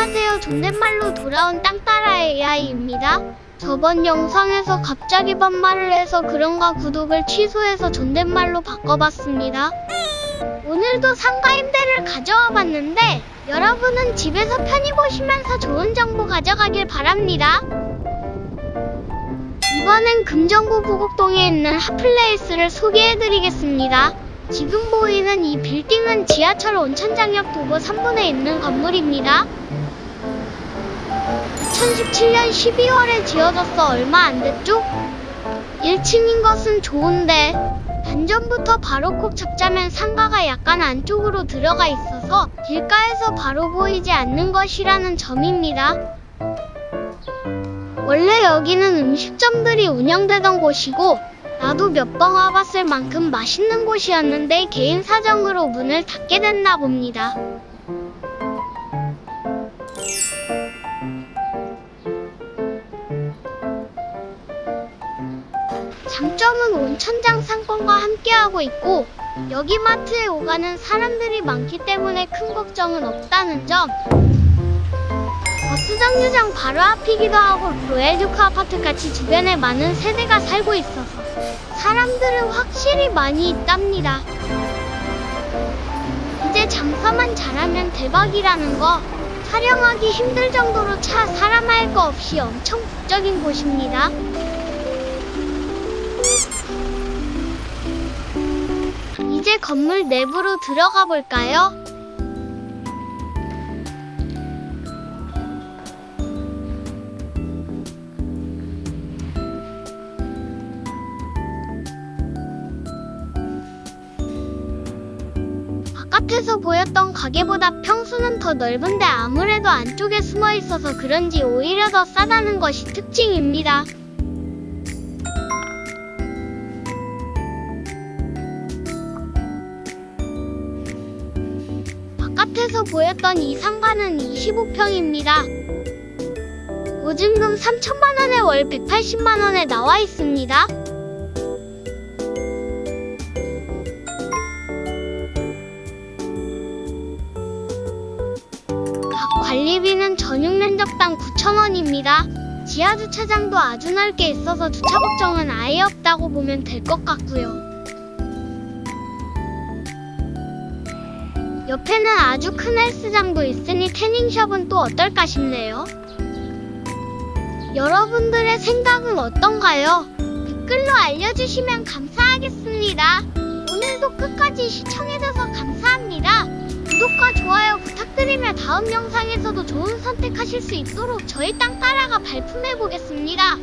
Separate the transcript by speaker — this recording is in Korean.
Speaker 1: 안녕하세요. 존댓말로 돌아온 땅따라 AI입니다. 저번 영상에서 갑자기 반말을 해서 그런가 구독을 취소해서 존댓말로 바꿔봤습니다. 오늘도 상가 임대를 가져와 봤는데 여러분은 집에서 편히 보시면서 좋은 정보 가져가길 바랍니다. 이번엔 금정구 부곡동에 있는 핫플레이스를 소개해드리겠습니다. 지금 보이는 이 빌딩은 지하철 온천장역 도보 3분에 있는 건물입니다. 2017년 12월에 지어져서 얼마 안 됐죠? 1층인 것은 좋은데 단전부터 바로 콕 잡자면 상가가 약간 안쪽으로 들어가 있어서 길가에서 바로 보이지 않는 것이라는 점입니다. 원래 여기는 음식점들이 운영되던 곳이고 나도 몇 번 와봤을 만큼 맛있는 곳이었는데 개인 사정으로 문을 닫게 됐나 봅니다. 장점은 온천장 상권과 함께하고 있고 여기 마트에 오가는 사람들이 많기 때문에 큰 걱정은 없다는 점. 버스 정류장 바로 앞이기도 하고 로얄유크 아파트같이 주변에 많은 세대가 살고 있어서 사람들은 확실히 많이 있답니다. 이제 장사만 잘하면 대박이라는 거 촬영하기 힘들 정도로 차 사람 할 거 없이 엄청 북적인 곳입니다. 이제 건물 내부로 들어가 볼까요? 바깥에서 보였던 가게보다 평수는 더 넓은데 아무래도 안쪽에 숨어 있어서 그런지 오히려 더 싸다는 것이 특징입니다. 바깥에서 보였던 이 상가는 25평입니다. 보증금 3천만 원에 월 180만 원에 나와 있습니다. 각 관리비는 전용 면적당 9,000원입니다. 지하 주차장도 아주 넓게 있어서 주차 걱정은 아예 없다고 보면 될 것 같고요. 옆에는 아주 큰 헬스장도 있으니 태닝샵은 또 어떨까 싶네요. 여러분들의 생각은 어떤가요? 댓글로 알려주시면 감사하겠습니다. 오늘도 끝까지 시청해주셔서 감사합니다. 구독과 좋아요 부탁드리며 다음 영상에서도 좋은 선택하실 수 있도록 저희 땅따라가 발품해보겠습니다.